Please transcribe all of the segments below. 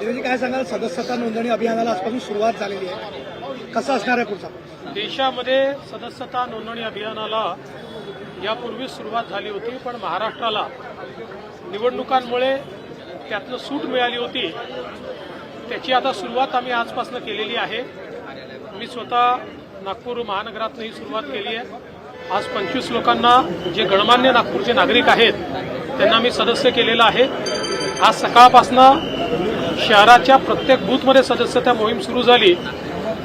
काय सांगाल? सदस्यता नोंदणी अभियानाला आजपासून सुरुवात झालेली आहे. कसं असणार आहे पुढचा? देशामध्ये सदस्यता नोंदणी अभियानाला यापूर्वी सुरुवात झाली होती पण महाराष्ट्राला निवडणुकांमुळे त्यातनं सूट मिळाली होती. त्याची आता सुरुवात आम्ही आजपासून केलेली आहे. मी स्वतः नागपूर महानगरातनं ही सुरुवात केली आहे. आज पंचवीस लोकांना जे गणमान्य नागपूरचे नागरिक आहेत त्यांना मी सदस्य केलेलं आहे. आज सकाळपासनं शहराच्या प्रत्येक बूथमध्ये सदस्यता मोहीम सुरू झाली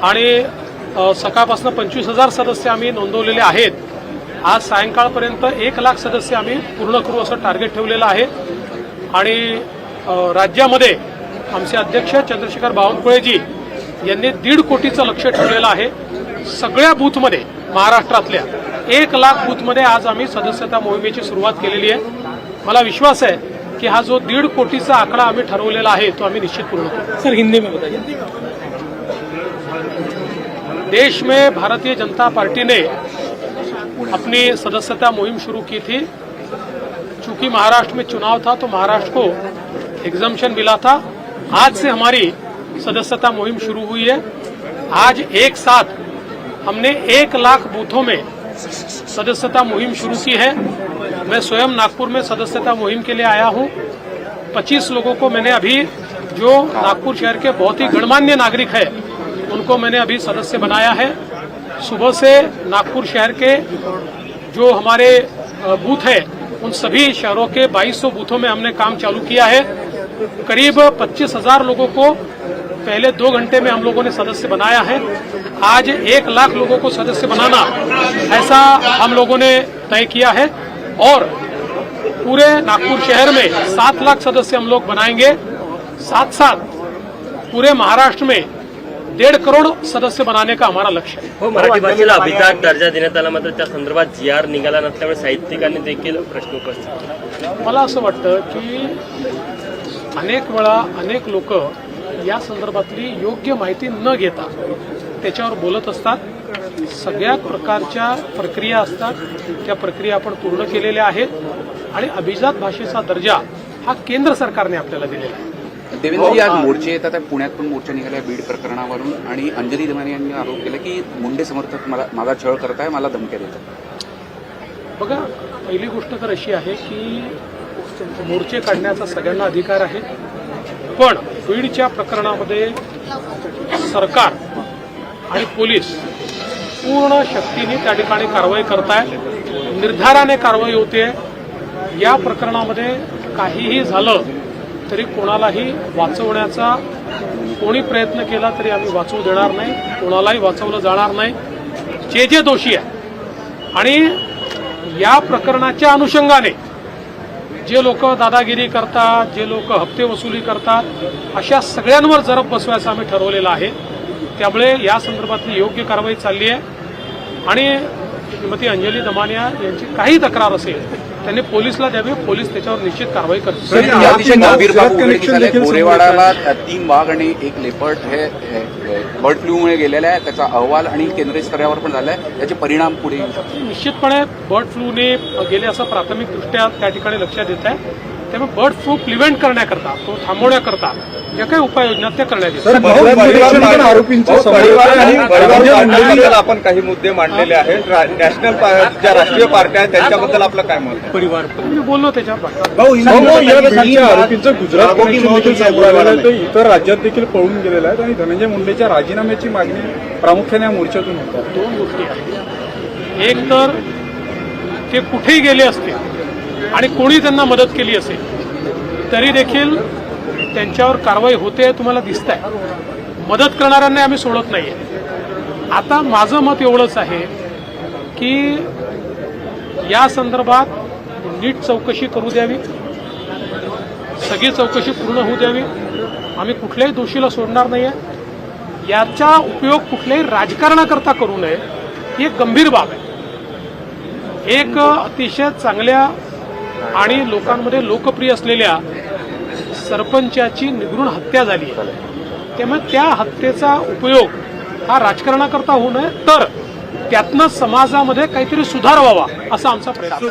आणि सकाळपासून पंचवीस हजार सदस्य आम्ही नोंदवलेले आहेत. आज सायंकाळपर्यंत एक लाख सदस्य आम्ही पूर्ण करू असं टार्गेट ठेवलेलं आहे. आणि राज्यामध्ये आमचे अध्यक्ष चंद्रशेखर बावनकुळेजी यांनी दीड कोटीचं लक्ष ठेवलेलं आहे. सगळ्या बूथमध्ये महाराष्ट्रातल्या एक लाख बूथमध्ये आज आम्ही सदस्यता मोहिमेची सुरुवात केलेली आहे. मला विश्वास आहे की हा जो दीड कोटीचा आकडा आम्ही ठरवलेला आहे तो आम्ही निश्चित पूर्ण करू. सर हिंदी में बताइए. देश में भारतीय जनता पार्टी ने अपनी सदस्यता मुहिम शुरू की थी। चूँकि महाराष्ट्र में चुनाव था तो महाराष्ट्र को एग्जामेशन मिला था। आज से हमारी सदस्यता मुहिम शुरू हुई है। आज एक साथ हमने एक लाख बूथों में सदस्यता मुहिम शुरू की है। मैं स्वयं नागपुर में सदस्यता मुहिम के लिए आया हूँ। 25 लोगों को मैंने अभी, जो नागपुर शहर के बहुत ही गणमान्य नागरिक है, उनको मैंने अभी सदस्य बनाया है। सुबह से नागपुर शहर के जो हमारे बूथ है, उन सभी शहरों के 2200 बूथों में हमने काम चालू किया है। करीब पच्चीस हज़ार लोगों को पहले दो घंटे में हम लोगों ने सदस्य बनाया है। आज एक लाख लोगों को सदस्य बनाना ऐसा हम लोगों ने तय किया है और पूरे नागपुर शहर में सात लाख सदस्य हम लोग बनाएँगे। साथ साथ पूरे महाराष्ट्र में डेढ़ करोड़ सदस्य बनाने का हमारा लक्ष्य है। हो मराठी भाषेला अभिजात दर्जा देण्यात आला मात्र त्या संदर्भात जी आर निघाला नसल्यामुळे साहित्यिकांनी देखील प्रश्न उपस्थित मला असं वाटतं की अनेक वेळा अनेक लोक या संदर्भातली योग्य माहिती न घेता त्याच्यावर बोलत असतात. सगळ्या प्रकारच्या प्रक्रिया असतात. त्या प्रक्रिया आपण पूर्ण केलेल्या आहेत. आणि अभिजात भाषेचा दर्जा हा केंद्र सरकारने आपल्याला दिलेला आहे. देवेंद्रजी आज मोर्चे येतात. पुण्यात पण मोर्चा निघाला बीड प्रकरणावरून. आणि अंजली दमानी यांनी आरोप केला की मुंडे समर्थक मला माझा छळ करत आहे मला धमक्या देतात. बघा पहिली गोष्ट तर अशी आहे की मोर्चे काढण्याचा सगळ्यांना अधिकार आहे. पण बीडच्या प्रकरणामध्ये सरकार आणि पोलीस पूर्ण शक्तीने त्या ठिकाणी कारवाई करतायत. निर्धाराने कारवाई होते या प्रकरणामध्ये काहीही झालं तरी कोणालाही वाचवण्याचा कोणी प्रयत्न केला तरी आम्ही वाचवू देणार नाही. कोणालाही वाचवलं जाणार नाही. जे जे दोषी आहे आणि या प्रकरणाच्या अनुषंगाने जे लोक दादागिरी करतात जे लोक हप्ते वसुली करतात अशा सगळ्यांवर जरब बसवायचं आम्ही ठरवलेलं आहे. त्यामुळे या संदर्भातली योग्य कारवाई चालली आहे. आणि श्रीमती अंजली दमानिया यांची काही तक्रार असेल त्यांनी पोलिसला द्यावी पोलीस त्याच्यावर निश्चित कारवाई करतील. गोरेवाडाला तीन वाघ आणि एक लेपर्ड हे बर्ड फ्लूमुळे गेलेले आहे. त्याचा अहवाल आणि केंद्रीय स्तरावर पण झाला आहे त्याचे परिणाम पुढे येऊ शकतात. निश्चितपणे बर्ड फ्लूने गेले असं प्राथमिकदृष्ट्या त्या ठिकाणी लक्षात येत आहे. त्यामुळे बर्ड फ्लू प्रिव्हेंट करण्याकरता तो थांबवण्याकरता ज्या काही उपाययोजना त्या करण्यात परिवार परिवार आपण काही मुद्दे मांडलेले आहेत. नॅशनल ज्या राष्ट्रीय पार्ट्या आहेत त्यांच्याबद्दल आपलं काय मत आहे? मी बोललो त्याच्यावर गुजरात इतर राज्यात देखील पळून गेलेलं आहे आणि धनंजय मुंडेच्या राजीनाम्याची मागणी प्रामुख्याने या मोर्चातून होत. आहे दोन गोष्टी आहेत. एक तर ते कुठेही गेले असतील आणि कोणी त्यांना मदत केली असेल तरी देखील त्यांच्यावर कारवाई होते तुम्हाला दिसत आहे मदत करणाऱ्यांना आम्ही सोडत नाहीये. आता माझं मत एवढंच आहे की या संदर्भात नीट चौकशी करू द्यावी. सगळी चौकशी पूर्ण होऊ द्यावी. आम्ही कुठल्याही दोषीला सोडणार नाहीये. याचा उपयोग कुठल्याही राजकारणाकरता करू नये. ही एक गंभीर बाब आहे. एक अतिशय चांगल्या आणि लोकांमध्ये लोकप्रिय असलेल्या सरपंचाची निगृण हत्या झाली आहे. त्यामुळे त्या हत्येचा उपयोग हा राजकारणाकरता होऊ नये तर त्यातनं समाजामध्ये काहीतरी सुधार व्हावा असा आमचा प्रयत्न